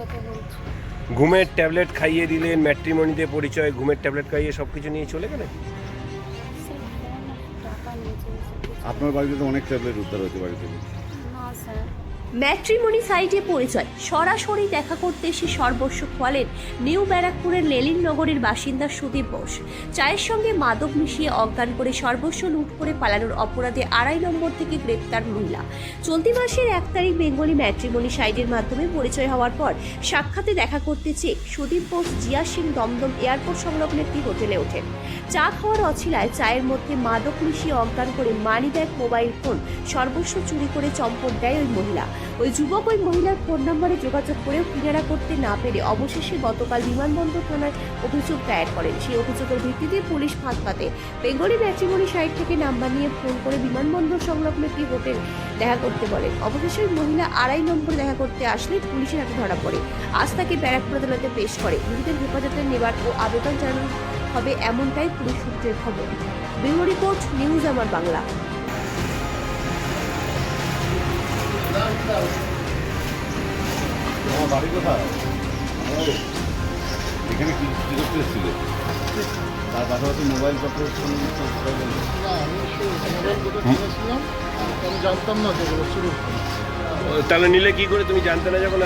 কথা বলছি। ঘুমের ট্যাবলেট খাইয়ে দিলেন ম্যাট্রিমনিতে পরিচয় ঘুমের ট্যাবলেট খাইয়ে সব কিছু নিয়ে চলে গেলেন। আপনার বাড়িতে তো অনেক ট্যাবলেট উদ্ধার হয়েছে বাড়ি থেকে। না স্যার। ম্যাট্রিমনি সাইটে পরিচয়। সরাসরি দেখা করতে এসে সর্বস্ব খোয়ালেন নিউ ব্যারাকপুরের লেলিন নগরের বাসিন্দা সুদীপ বোস। চায়ের সঙ্গে মাদক মিশিয়ে অজ্ঞান করে সর্বস্ব লুট করে পালানোর অপরাধে আড়াই নম্বর থেকে গ্রেপ্তার মহিলা। চলতি মাসের এক তারিখ বেঙ্গলি ম্যাট্রিমনি সাইটের মাধ্যমে পরিচয় হওয়ার পর সাক্ষাতে দেখা করতে চেয়ে সুদীপ বোস, জিয়া সিং, দমদম এয়ারপোর্ট সংলগ্ন একটি হোটেলে ওঠেন। চা খাওয়ার অছিলায় চায়ের মধ্যে মাদক মিশিয়ে অজ্ঞান করে মানি ব্যাগ মোবাইল ফোন সর্বস্ব চুরি করে চম্পট দেয় ওই মহিলা। ওই যুবক ওই মহিলার ফোন নম্বরে যোগাযোগ করেও কিনারা করতে না পেরে অবশেষে গতকাল বিমানবন্দর থানায় অভিযোগ দায়ের করেন। সেই অভিযোগের ভিত্তিতে পুলিশ ফাঁদ পাতে। বেঙ্গলি ম্যাট্রিমনি সাইট থেকে নাম্বার নিয়ে ফোন করে বিমানবন্দর সংলগ্ন একটি হোটেল দেখা করতে বলেন। অবশেষে ওই মহিলা আড়াই নম্বরে দেখা করতে আসলে পুলিশের হাতে ধরা পড়ে। আজ তাকে ব্যারাকপুর আদালতে পেশ করে। নিজেদের হেফাজতে নেবার ও আবেদন জানানো হবে এমনটাই পুলিশ সূত্রের খবর। ব্যুরো রিপোর্ট, নিউজ আমার বাংলা। আমার বাড়ি কোথায়? এখানে কি কি করতে এসেছিলে? তার পাশাপাশি মোবাইল আমি জানতাম না যেগুলো শুরু তাহলে নিলে কি করে তুমি জানতে না যখন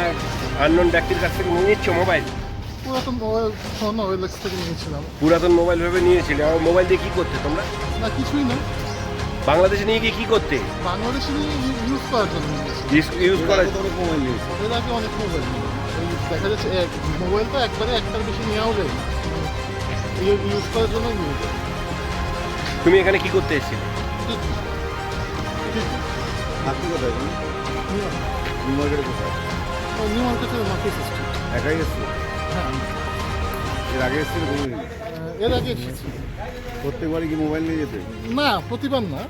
আননোন ব্যক্তির কাছ থেকে নিয়ে নিচ্ছ মোবাইল? পুরাতন মোবাইল ফোন ওয়েলেক্স থেকে নিয়েছিলাম। পুরাতন মোবাইল ভেবে নিয়েছিলে। আর মোবাইল দিয়ে কি করতে তোমরা? না কিছুই না। বাংলাদেশে নিয়ে গিয়ে কি করতে? বাংলাদেশে নিয়ে ইউজ করার জন্য ইউজ করা তোর মোবাইল এর আগে অনেক মোবাইল। দেখা যাচ্ছে এক মোবাইল তো একবারে একটার বেশি নেওয়াও যায়। না ইউজ করার জন্য তুমি এখানে কি করতে এসেছিলে? আপনি কোথায় নিউ মার্কেটে। কোথায়? নিউ মার্কেটের মার্কেট একাই এসছো হ্যাঁ। এর আগে এসছিল এর আগে এসেছি। প্রত্যেকবারই কি মোবাইল নিয়ে যেতে? না প্রতিবার না।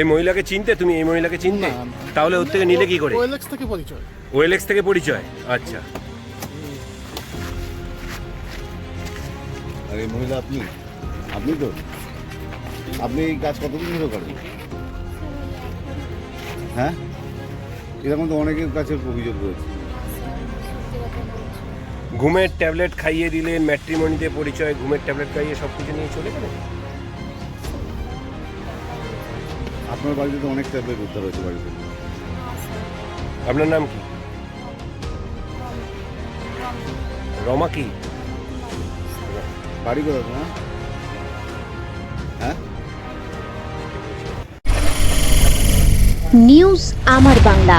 এই মহিলাকে চিনতে? তুমি এই মহিলাকে চিনতে? না, না। তাহলে ওর থেকে নিলে কি করে? ওয়েলেক্স থেকে পরিচয়। ওয়েলেক্স থেকে পরিচয়? আচ্ছা। আর এই মহিলা আপনি? আপনি তো? আপনি এই কাজ কতদিন ধরে করেন? হ্যাঁ? এরকম তো অনেকের কাছে অভিযোগ রয়েছে। ঘুমের ট্যাবলেট খাইয়ে দিলেন ম্যাট্রিমনিতে পরিচয় ঘুমের ট্যাবলেট খাইয়ে সব কিছু নিয়ে চলে গেলেন? আপনার বাড়িতে তো অনেক ট্যাবলেট উদ্ধার হয়েছে বাড়ি থেকে না স্যার আপনার নাম কি? রমা কি? বাড়ি কোথায় তোমার? হ্যাঁ? নিউজ আমার বাংলা।